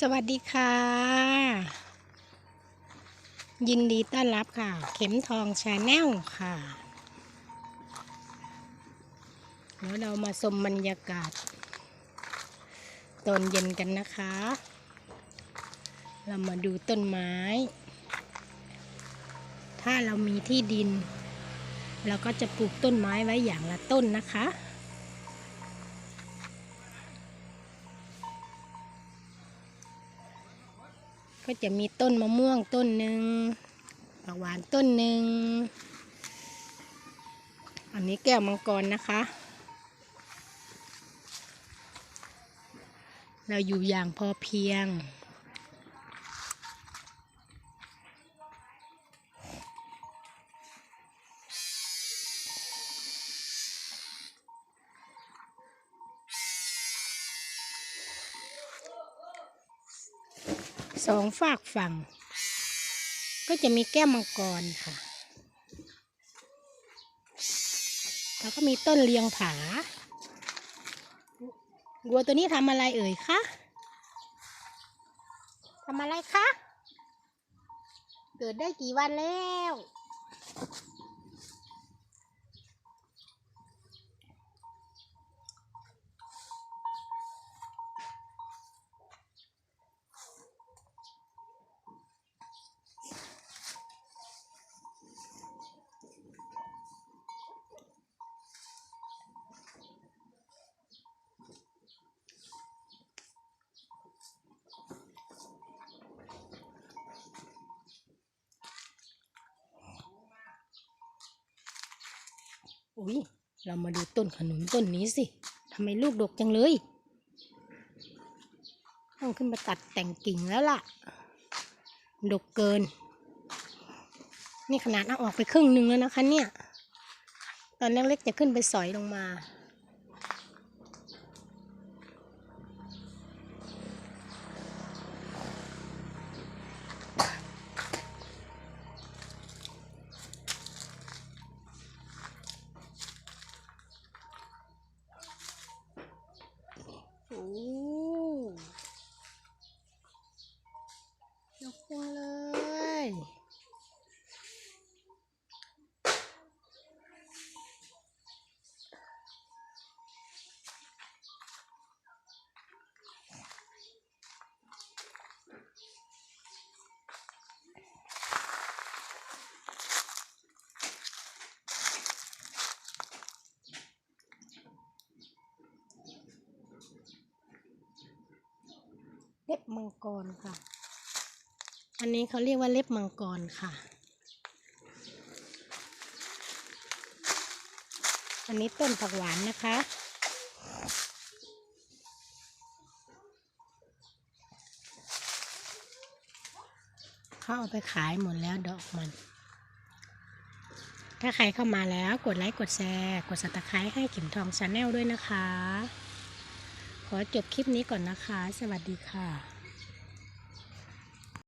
สวัสดีค่ะ ยินดีต้อนรับค่ะ เข็มทองชาแนลค่ะแล้วเรามาชมบรรยากาศตอนเย็นกันนะคะ เรามาดูต้นไม้ ถ้าเรามีที่ดิน เราก็จะปลูกต้นไม้ไว้อย่างละต้นนะคะ ก็จะมีต้นมะม่วงต้นหนึ่งผักหวานต้นหนึ่ง อันนี้แก้วมังกรนะคะ เราอยู่อย่างพอเพียง สองฝากฝั่ง ก็จะมีแก้วมังกรค่ะแล้วก็มีต้นเลียงผาวัวตัวนี้ทำอะไรเอ่ยคะทำอะไรคะ เกิดได้กี่วันแล้ว อุ้ยเรามาดูต้นขนุนต้นนี้สิทำไมลูกดกจังเลย ต้องขึ้นมาตัดแต่งกิ่งแล้วล่ะ ดกเกิน นี่ขนาดเอาออกไปครึ่งหนึ่งแล้วนะคะเนี่ย ตอนเล็กๆจะขึ้นไปสอยลงมา อ้ยกจังเลย เล็บมังกรค่ะ อันนี้เขาเรียกว่าเล็บมังกรค่ะ อันนี้ต้นผักหวานนะคะ เขาเอาไปขายหมดแล้วดอกมัน ถ้าใครเข้ามาแล้วกดไลค์กดแชร์ กดสับตะไคร้ให้เข็มทองชาแนลด้วยนะคะ อจบคลิปนี้ก่อนนะคะ สวัสดีค่ะ